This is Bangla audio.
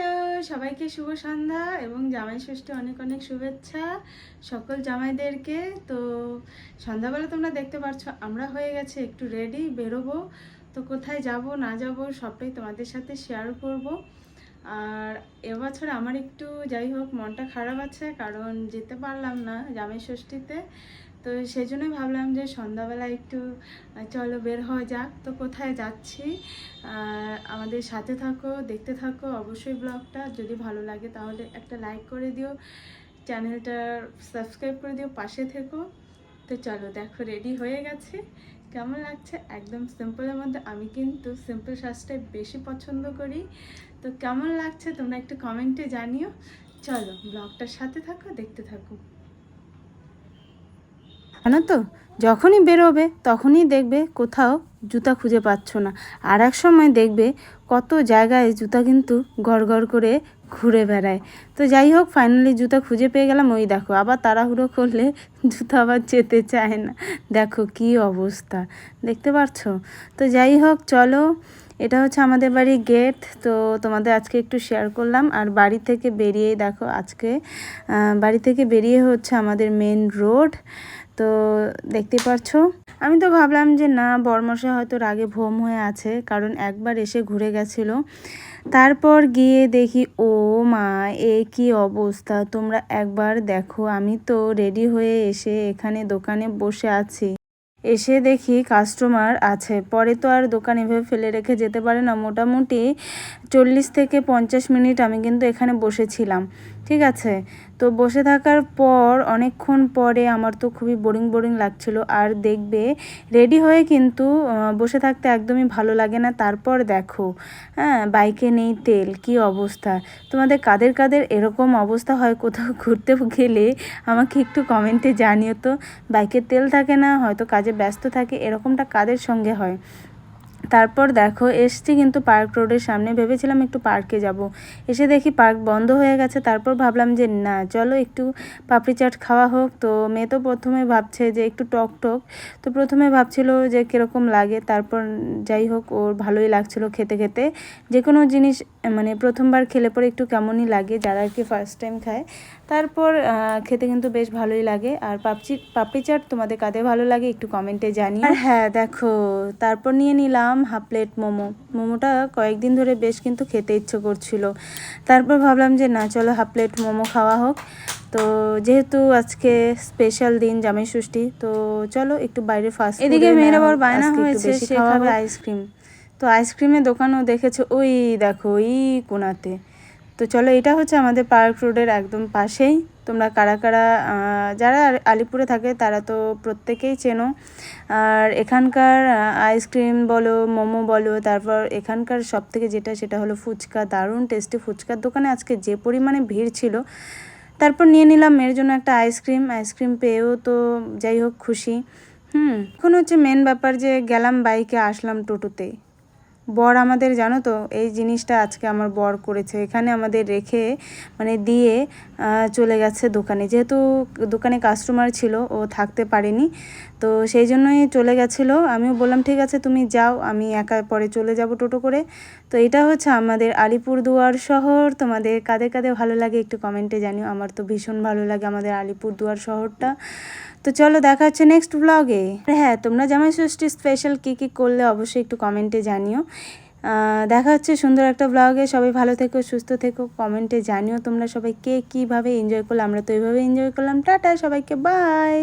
হ্যালো সবাইকে শুভ সন্ধ্যা এবং জামাই ষষ্ঠী অনেক অনেক শুভেচ্ছা সকল জামাইদেরকে। তো সন্ধ্যাবেলা তোমরা দেখতে পাচ্ছ আমরা হয়ে গেছে একটু রেডি বেরোবো। তো কোথায় যাব, না যাব, সবটাই তোমাদের সাথে শেয়ার করব। আর এবছর আমার একটু যাই হোক, মনটা খারাপ আছে কারণ যেতে পারলাম না জামাই ষষ্ঠীতে। তো সেই জন্যই ভাবলাম যে সন্ধ্যাবেলা একটু চলো বের হওয়া যাক। তো কোথায় যাচ্ছি? আমাদের সাথে থাকো, দেখতে থাকো অবশ্যই ব্লগটা। যদি ভালো লাগে তাহলে একটা লাইক করে দিও। চ্যানেলটা সাবস্ক্রাইব করে দিও, পাশে থেকো। তো চলো দেখো, রেডি হয়ে গেছে। কেমন লাগছে? একদম সিম্পলের মধ্যে। আমি কিন্তু সিম্পল সাজটাই বেশি পছন্দ করি। তো কেমন লাগছে তোমরা একটু কমেন্টে জানিও। চলো ব্লগটার সাথে থাকো, দেখতে থাকো। জানো তো? যখনই বেরোবে, তখনই দেখবে কোথাও জুতা খুঁজে পাচ্ছ না। আর এক সময় দেখবে কত জায়গায় জুতা কিন্তু গড় করে ঘুরে বেড়ায়। তো যাই হোক ফাইনালি জুতা খুঁজে পেয়ে গেলাম, ওই দেখো, আবার তাড়াহুড়ো করলে জুতা আবার যেতে চায় না। দেখো কি অবস্থা, দেখতে পাচ্ছ তো যাই হোক, চলো, এটা হচ্ছে আমাদের বাড়ির গেট তো তোমাদের আজকে একটু শেয়ার করলাম। আর বাড়ি থেকে বেরিয়েই দেখো আজকে বাড়ি থেকে বেরিয়ে হচ্ছে আমাদের মেন রোড তো দেখতে পাচ্ছ আমি তো ভাবলাম যে না বরমশা হয়তো রাগে ভোম হয়ে আছে, কারণ একবার এসে ঘুরে গেছিল। তারপর গিয়ে দেখি, ও মা, এ কি অবস্থা? তোমরা একবার দেখো, আমি তো রেডি হয়ে এসে এখানে দোকানে বসে আছি। এসে দেখি কাস্টমার আছে। পরে তো আর দোকান এভাবে ফেলে রেখে যেতে পারে না। মোটামুটি চল্লিশ থেকে পঞ্চাশ মিনিট আমি কিন্তু এখানে বসেছিলাম। ঠিক আছে? তো বসে থাকার পর, অনেকক্ষণ পরে আমার তো খুবই বোরিং বোরিং লাগছিল। আর দেখবে রেডি হয়ে কিন্তু বসে থাকতে একদমই ভালো লাগে না। তারপর দেখো হ্যাঁ বাইকে নেই তেল, কি অবস্থা? তোমাদের কাদের কাদের এরকম অবস্থা হয় কোথাও ঘুরতে গেলে, আমাকে একটু কমেন্টে জানিও তো। বাইকে তেল থাকে না, হয়তো কাজে ব্যস্ত থাকে, এরকমটা কাদের সঙ্গে হয়? তারপর দেখো, এসছি কিন্তু পার্ক রোডের সামনে। ভেবেছিলাম একটু পার্কে যাব। এসে দেখি পার্ক বন্ধ হয়ে গেছে। তারপর ভাবলাম যে, না, চলো একটু পাপড়ি চাট খাওয়া হোক। তো মেয়ে তো প্রথমে ভাবছে যে, একটু টক টক। তো প্রথমে ভাবছিল যে, কীরকম লাগে। তারপর যাই হোক, ওর ভালোই লাগছিল খেতে খেতে। যে কোনো জিনিস মানে প্রথমবার খেলে পরে একটু কেমনই লাগে, যারা আর কি ফার্স্ট টাইম খায়। তারপর খেতে কিন্তু বেশ ভালোই লাগে। আর পাপচি, পাপড়ি চাট তোমাদের কাদের ভালো লাগে, একটু কমেন্টে জানি আর হ্যাঁ দেখো, তারপর নিয়ে নিলাম হাফ প্লেট মোমো। মোমোটা কয়েকদিন ধরে বেশ কিন্তু খেতে ইচ্ছে করছিল। তারপর ভাবলাম যে না চলো হাফ প্লেট মোমো খাওয়া হোক। তো যেহেতু আজকে স্পেশাল দিন জামাই ষষ্ঠী তো চলো একটু বাইরে ফাস্ট এদিকে মেয়ের আবার বায়না হয়েছে সে খাবে আইসক্রিম তো আইসক্রিমের দোকানও দেখেছে ওই দেখো ওই কোনাতে। তো চলো এটা হচ্ছে আমাদের পার্ক রোডের একদম পাশেই। তোমরা কারা কারা যারা আলিপুরে থাকে তারা তো প্রত্যেকেই চেনো। আর এখানকার আইসক্রিম বলো, মোমো বলো, তারপর এখানকার সব থেকে যেটা, সেটা হলো ফুচকা। দারুণ টেস্টি ফুচকার দোকানে আজকে যে পরিমাণে ভিড় ছিল, তারপর নিয়ে নিলাম মেয়ের জন্য একটা আইসক্রিম আইসক্রিম পেয়েও তো যাই হোক খুশি। হুম, এখন হচ্ছে মেন ব্যাপার যে গেলাম বাইকে আসলাম টোটোতে। বর আমাদের, জানো তো, এই জিনিসটা আজকে আমার বর করেছে। এখানে আমাদের রেখে মানে দিয়ে চলে গেছে দোকানে। যেহেতু দোকানে কাস্টমার ছিল, ও থাকতে পারেনি। তো সেই জন্যই চলে গেছিল। আমিও বললাম, ঠিক আছে, তুমি যাও, আমি একা পরে চলে যাব টোটো করে। তো এটা হচ্ছে আমাদের আলিপুরদুয়ার শহর। তোমাদের কাদের কাদের ভালো লাগে একটু কমেন্টে জানিও। আমার তো ভীষণ ভালো লাগে আমাদের আলিপুরদুয়ার শহরটা। তো চলো, দেখা হচ্ছে নেক্সট ব্লগে হ্যাঁ তোমরা জামাই ষষ্ঠী স্পেশাল কী কী করলে অবশ্যই একটু কমেন্টে জানিও। দেখা হচ্ছে সুন্দর একটা ব্লগে সবাই ভালো থেকো, সুস্থ থেকো। কমেন্টে জানিও তোমরা সবাই কে কীভাবে এনজয় করলে। আমরা তো এইভাবে এনজয় করলাম। টাটা সবাইকে বাই